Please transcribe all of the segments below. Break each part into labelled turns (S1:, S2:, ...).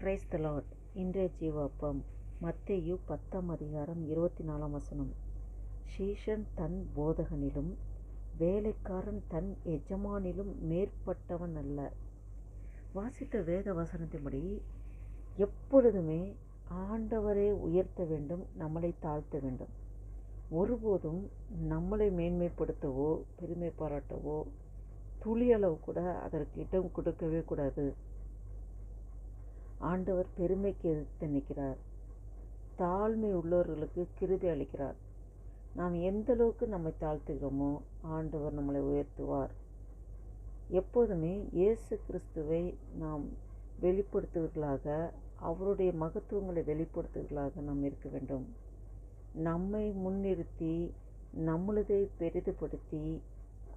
S1: Praise the Lord இன்றைய ஜீவாப்பம் மத்தேயு பத்தாம் அதிகாரம் இருபத்தி நாலாம் வசனம். சீஷன் தன் போதகனிலும் வேலைக்காரன் தன் எஜமானிலும் மேற்பட்டவன் அல்ல. வாசித்த வேத வசனத்தின்படி எப்பொழுதுமே ஆண்டவரை உயர்த்த வேண்டும் நம்மளை தாழ்த்த வேண்டும். ஒருபோதும் நம்மளை மேன்மைப்படுத்தவோ பெருமை பாராட்டவோ துளியளவு கூட அதற்கு இடம் கொடுக்கவே கூடாது. ஆண்டவர் பெருமைக்கு எதிர்த்து நிற்கிறார். தாழ்மை உள்ளவர்களுக்கு கிருபை அளிக்கிறார். நாம் எந்த அளவுக்கு நம்மை தாழ்த்துகிறோமோ ஆண்டவர் நம்மளை உயர்த்துவார். எப்போதுமே இயேசு கிறிஸ்துவை நாம் வெளிப்படுத்துவர்களாக அவருடைய மகத்துவங்களை வெளிப்படுத்துவர்களாக நாம் இருக்க வேண்டும். நம்மை முன்னிறுத்தி நம்மளதை பெரிதுபடுத்தி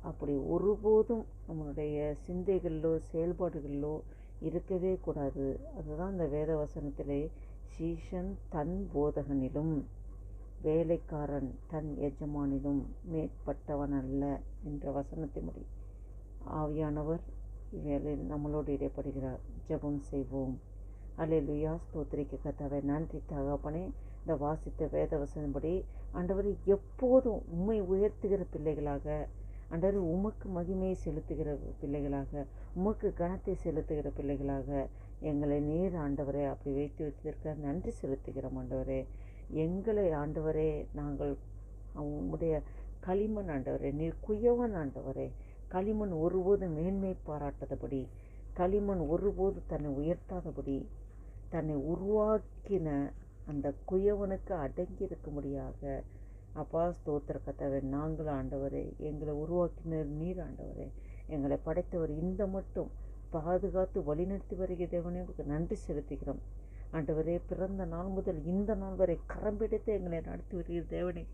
S1: அப்படி ஒருபோதும் நம்மளுடைய சிந்தைகளிலோ செயல்பாடுகளிலோ இருக்கவே கூடாது. அதுதான் இந்த வேத வசனத்திலே சீஷன் தன் போதகனிலும் வேலைக்காரன் தன் எஜமானிலும் மேற்பட்டவன் அல்ல என்ற வசனத்தின்படி ஆவியானவர் இவ்வேளையில் நம்மளோடு இடைப்படுகிறார். ஜெபம் செய்வோம். அல்லேலுயா ஸ்தோத்திரிக்க கத்தாவை நன்றி தகப்பனே. இந்த வாசித்த வேத வசனப்படி ஆண்டவர் எப்போதும் உண்மை உயர்த்துகிற பிள்ளைகளாக அன்றரு உமக்கு மகிமையை செலுத்துகிற பிள்ளைகளாக உமக்கு கனத்தை செலுத்துகிற பிள்ளைகளாக எங்களை நீர் ஆண்டவரே அப்படி வைத்து வைத்திருக்க நன்றி செலுத்துகிறோம் ஆண்டவரே. எங்களை ஆண்டவரே நாங்கள் உம்முடைய களிமண் ஆண்டவரே நீர் குயவன் ஆண்டவரே. களிமண் ஒருபோதும் மேன்மை பாராட்டாதபடி களிமண் ஒருபோது தன்னை உயர்த்தாதபடி தன்னை உருவாக்கின அந்த குயவனுக்கு அடங்கி இருக்கும்படியாக அப்பா ஸ்தோத்திர கத்தவை நாங்கள் ஆண்டவரே எங்களை உருவாக்கினர் நீர் ஆண்டவரே. எங்களை படைத்தவர் இந்த மட்டும். பாதுகாத்து வழிநடத்தி வருகிற தேவனே உங்களுக்கு நன்றி செலுத்துகிறோம். ஆண்டவரே பிறந்த நாள் முதல் இந்த நாள் வரை கரம்பிடித்து எங்களை நடத்தி வருகிற தேவனே.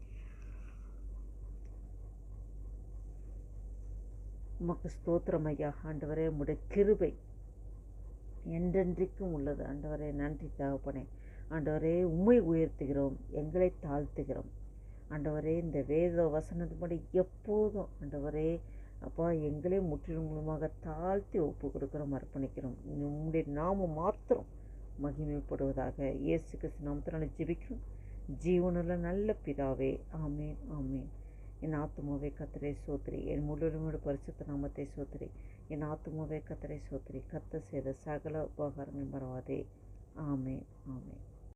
S1: உமக்கு ஸ்தோத்திரம் ஐயா. ஆண்டவரே உம்முடைய கிருபை என்றென்றைக்கும் உள்ளது. ஆண்டவரே நன்றி தகப்பனே. ஆண்டவரே உண்மை உயர்த்துகிறோம் எங்களை தாழ்த்துகிறோம். ஆண்டவரே இந்த வேத வசனத்தின்படி எப்போதும் ஆண்டவரே அப்பா எங்களே முற்றிலும் மூலமாக தாழ்த்தி ஒப்பு கொடுக்குறோம் அர்ப்பணிக்கிறோம். உங்களுடைய நாம மாத்திரம் மகிமைப்படுவதாக இயேசு கிறிஸ்து நாமத்தினால ஜெபிக்கிறோம். ஜீவனில் நல்ல பிதாவே ஆமேன் ஆமேன். என் ஆத்மாவே கத்திரை சோத்திரி என் முழுமையோட பரிசுத்த நாமத்தை சோத்திரி என் ஆத்மாவே கத்திரை சோத்திரி கத்த செய்த சகல உபகாரங்கள் மறவாதே ஆமேன் ஆமேன்.